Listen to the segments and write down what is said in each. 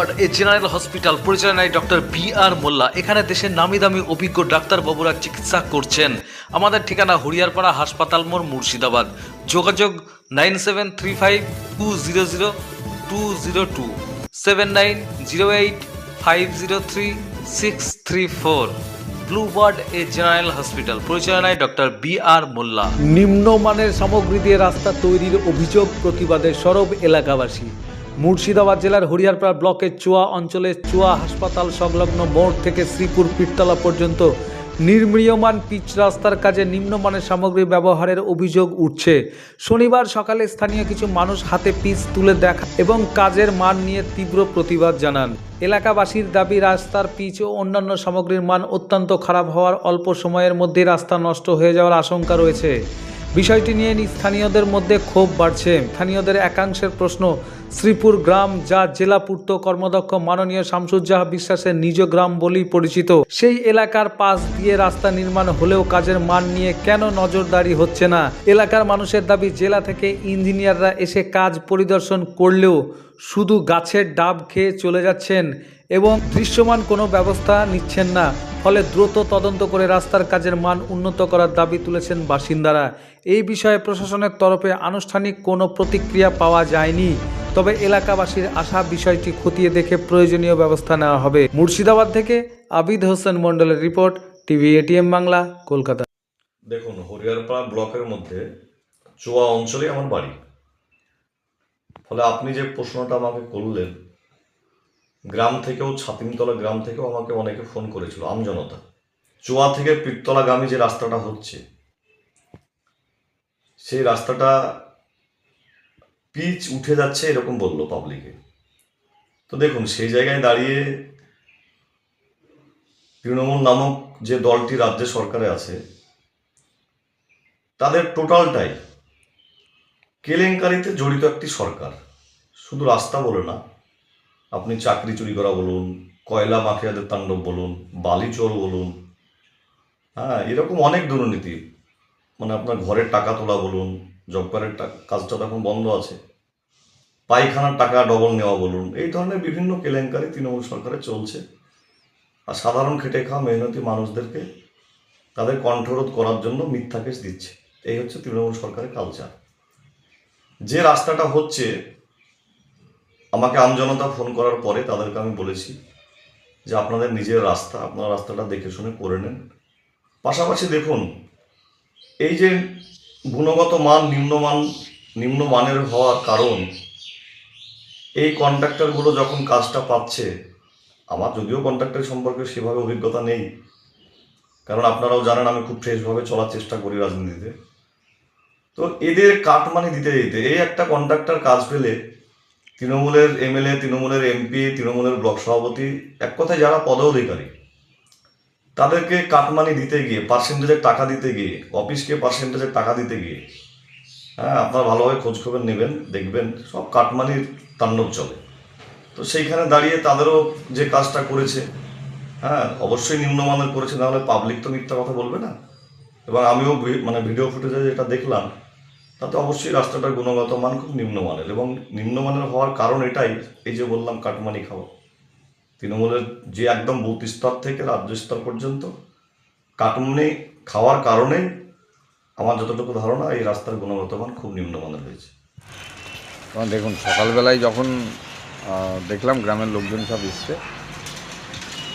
Word এ general hospital পরিচালনায় doctor B R Molla. এখানে দেশের নামি দামি অভিজ্ঞ ডাক্তারবাবুরা চিকিৎসা করছেন। আমাদের ঠিকানা হরিয়ারপাড়া হাসপাতাল মোড়, মুর্শিদাবাদ। যোগাযোগ nine seven three five two zero zero two zero two. Seven nine zero eight five zero three six three four. Blue ward A general hospital পরিচালনায় ডক্টর বি আর মোল্লা। নিম্নমানের সামগ্রী দিয়ে রাস্তা তৈরির অভিযোগ প্রতিবাদে সরব এলাকাবাসী। মুর্শিদাবাদ জেলার হরিয়ারপাড়া ব্লকের চুয়া অঞ্চলের চুয়া হাসপাতাল সংলগ্ন মোড় থেকে শ্রীপুর পীরতলা পর্যন্ত নির্মীয়মান পিচ রাস্তার কাজে নিম্নমানের সামগ্রী ব্যবহারের অভিযোগ উঠছে। শনিবার সকালে স্থানীয় কিছু মানুষ হাতে পিচ তুলে দেখা এবং কাজের মান নিয়ে তীব্র প্রতিবাদ জানান। এলাকাবাসীর দাবি, রাস্তার পিচ ও অন্যান্য সামগ্রীর মান অত্যন্ত খারাপ হওয়ার অল্প সময়ের মধ্যে রাস্তা নষ্ট হয়ে যাওয়ার আশঙ্কা রয়েছে। বিষয়টি নিয়ে স্থানীয়দের মধ্যে ক্ষোভ বাড়ছে। স্থানীয়দের একাংশের প্রশ্ন, শ্রীপুর গ্রাম যা জেলা পূর্ত কর্মদক্ষ মাননীয় শামসুজ্জাহ বিশ্বাসের নিজ গ্রাম বলেই পরিচিত, সেই এলাকার পাশ দিয়ে রাস্তা নির্মাণ হলেও কাজের মান নিয়ে কেন নজরদারি হচ্ছে না? এলাকার মানুষের দাবি, জেলা থেকে ইঞ্জিনিয়াররা এসে কাজ পরিদর্শন করলেও শুধু গাছের ডাব খেয়ে চলে যাচ্ছেন এবং দৃশ্যমান কোনো ব্যবস্থা নিচ্ছেন না। ফলে দ্রুত তদন্ত করে রাস্তার কাজের মান উন্নত করার দাবি তুলেছেন বাসিন্দারা। এই বিষয়ে প্রশাসনের তরফে আনুষ্ঠানিক কোনো প্রতিক্রিয়া পাওয়া যায়নি। তবে এলাকাবাসীর আশা বিষয়টি খতিয়ে দেখে প্রয়োজনীয় ব্যবস্থা নেওয়া হবে। মুর্শিদাবাদ থেকে আবিদ হোসেন মন্ডলের report, TV ATM Bangla, Kolkata. দেখুন হরিয়ারপাড়া ব্লকের মধ্যে চোয়া অঞ্চলে আমার বাড়ি। ফলে আপনি যে প্রশ্নটা আমাকে করলেন গ্রাম থেকেও, ছাতিমতলা গ্রাম থেকেও আমাকে অনেকে ফোন করেছিল, আমজনতা। চোয়া থেকে পীরতলাগামী যে রাস্তাটা হচ্ছে, সেই রাস্তাটা পিচ উঠে যাচ্ছে এরকম বলল পাবলিকে। তো দেখুন, সেই জায়গায় দাঁড়িয়ে তৃণমূল নামক যে দলটি রাজ্য সরকারে আছে, তাদের টোটালটাই কেলেঙ্কারিতে জড়িত একটি সরকার। শুধু রাস্তা বলে না আপনি চাকরি চুরি করা বলুন, কয়লা মাফিয়াদের তাণ্ডব বলুন, বালি চোর বলুন হ্যাঁ এরকম অনেক দুর্নীতি। মানে আপনার ঘরের টাকা তোলা বলুন জব কার্ডের কাজটা এখন বন্ধ আছে। পায়খানার টাকা ডবল নেওয়া বলুন, এই ধরনের বিভিন্ন কেলেঙ্কারি তৃণমূল সরকারে চলছে। আর সাধারণ খেটে খাওয়া মেহনতি মানুষদেরকে তাদের কণ্ঠরোধ করার জন্য মিথ্যা কেস দিচ্ছে। এই হচ্ছে তৃণমূল সরকারের কালচার যে রাস্তাটা হচ্ছে আমাকে আমজনতা ফোন করার পরে তাদেরকে আমি বলেছি যে আপনাদের নিজের রাস্তা, আপনারা রাস্তাটা দেখে শুনে করে নেন। পাশাপাশি দেখুন, এই যে গুণগত মান, নিম্নমান, নিম্নমানের হওয়ার কারণ, এই কন্ট্রাক্টরগুলো যখন কাজটা পাচ্ছে, আমার যদিও কন্ট্রাক্টর সম্পর্কে সেভাবে অভিজ্ঞতা নেই, কারণ আপনারাও জানেন আমি খুব ফ্রেশভাবে চলার চেষ্টা করি রাজনীতিতে। তো এদের কাটমানি দিতে দিতে এই একটা কন্ট্রাক্টর কাজ পেলে তৃণমূলের এমএলএ, তৃণমূলের এমপি, তৃণমূলের ব্লক সভাপতি, এক কথায় যারা পদাধিকারী, তাদেরকে কাটমানি দিতে গিয়ে পার্সেন্টেজের টাকা দিতে গিয়ে অফিসকে পার্সেন্টেজের টাকা দিতে গিয়ে হ্যাঁ আপনারা ভালোভাবে খোঁজ খবর নেবেন, দেখবেন, সব কাটমানির তাণ্ডব চলে। তো সেইখানে দাঁড়িয়ে তাদেরও যে কাজটা করেছে হ্যাঁ অবশ্যই নিম্নমানের করেছে, নাহলে পাবলিক তো মিথ্যা কথা বলবে না। এবং আমিও মানে ভিডিও ফুটেজে যেটা দেখলাম তাতে অবশ্যই রাস্তাটার গুণগত মান খুব নিম্নমানের এবং নিম্নমানের হওয়ার কারণ এটাই, এই যে বললাম কাটমানি খাওয়া। তৃণমূলের যে একদম বুথ স্তর থেকে রাজ্য স্তর পর্যন্ত কাটমানি খাওয়ার কারণে আমার যতটুকু ধারণা, এই রাস্তার গুণগত মান খুব নিম্নমানের হয়েছে। কারণ দেখুন, সকালবেলায় যখন দেখলাম গ্রামের লোকজন সব এসছে,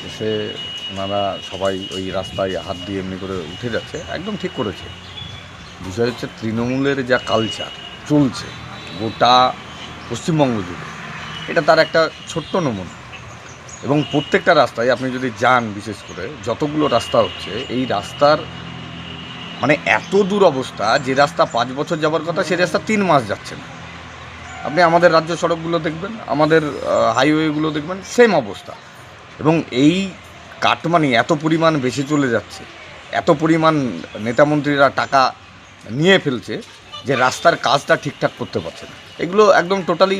এসে ওনারা সবাই ওই রাস্তায় হাত দিয়ে এমনি করে উঠে যাচ্ছে, একদম ঠিক করেছে। বিষয় হচ্ছে তৃণমূলের যা কালচার চলছে গোটা পশ্চিমবঙ্গ জুড়ে, এটা তার একটা ছোট্ট নমুনা। এবং প্রত্যেকটা রাস্তায় আপনি যদি যান বিশেষ করে, যতগুলো রাস্তা হচ্ছে, এই রাস্তার মানে এত দূর অবস্থা, যে রাস্তা পাঁচ বছর যাবার কথা সেই রাস্তা তিন মাস যাচ্ছে না। আপনি আমাদের রাজ্য সড়কগুলো দেখবেন, আমাদের হাইওয়েগুলো দেখবেন সেম অবস্থা। এবং এই কাটমানি এত পরিমাণ বেশি চলে যাচ্ছে, এত পরিমাণ নেতামন্ত্রীরা টাকা নিয়ে ফেলছে যে রাস্তার কাজটা ঠিকঠাক করতে পারছে না। এগুলো একদম টোটালি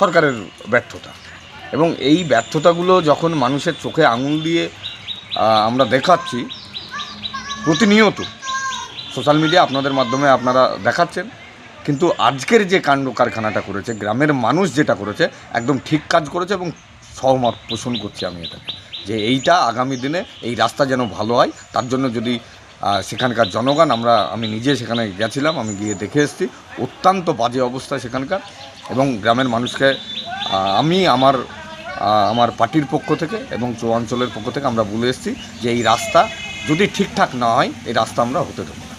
সরকারের ব্যর্থতা। এবং এই ব্যর্থতাগুলো যখন মানুষের চোখে আঙুল দিয়ে আমরা দেখাচ্ছি, প্রতিনিয়ত সোশ্যাল মিডিয়া আপনাদের মাধ্যমে আপনারা দেখাচ্ছেন। কিন্তু আজকের যে কাণ্ড কারখানাটা করেছে, গ্রামের মানুষ যেটা করেছে, একদম ঠিক কাজ করেছে এবং সহমত পোষণ করছি আমি এটা যে এইটা আগামী দিনে এই রাস্তা যেন ভালো হয়, তার জন্য যদি সেখানকার জনগণ, আমরা, আমি নিজে সেখানে গেছিলাম, আমি গিয়ে দেখে এসেছি অত্যন্ত বাজে অবস্থা সেখানকার এবং গ্রামের মানুষকে আমি আমার আমার পার্টির পক্ষ থেকে এবং চৌ অঞ্চলের পক্ষ থেকে আমরা বলে এসেছি যে এই রাস্তা যদি ঠিকঠাক না হয়, এই রাস্তা আমরা হতে দেবো।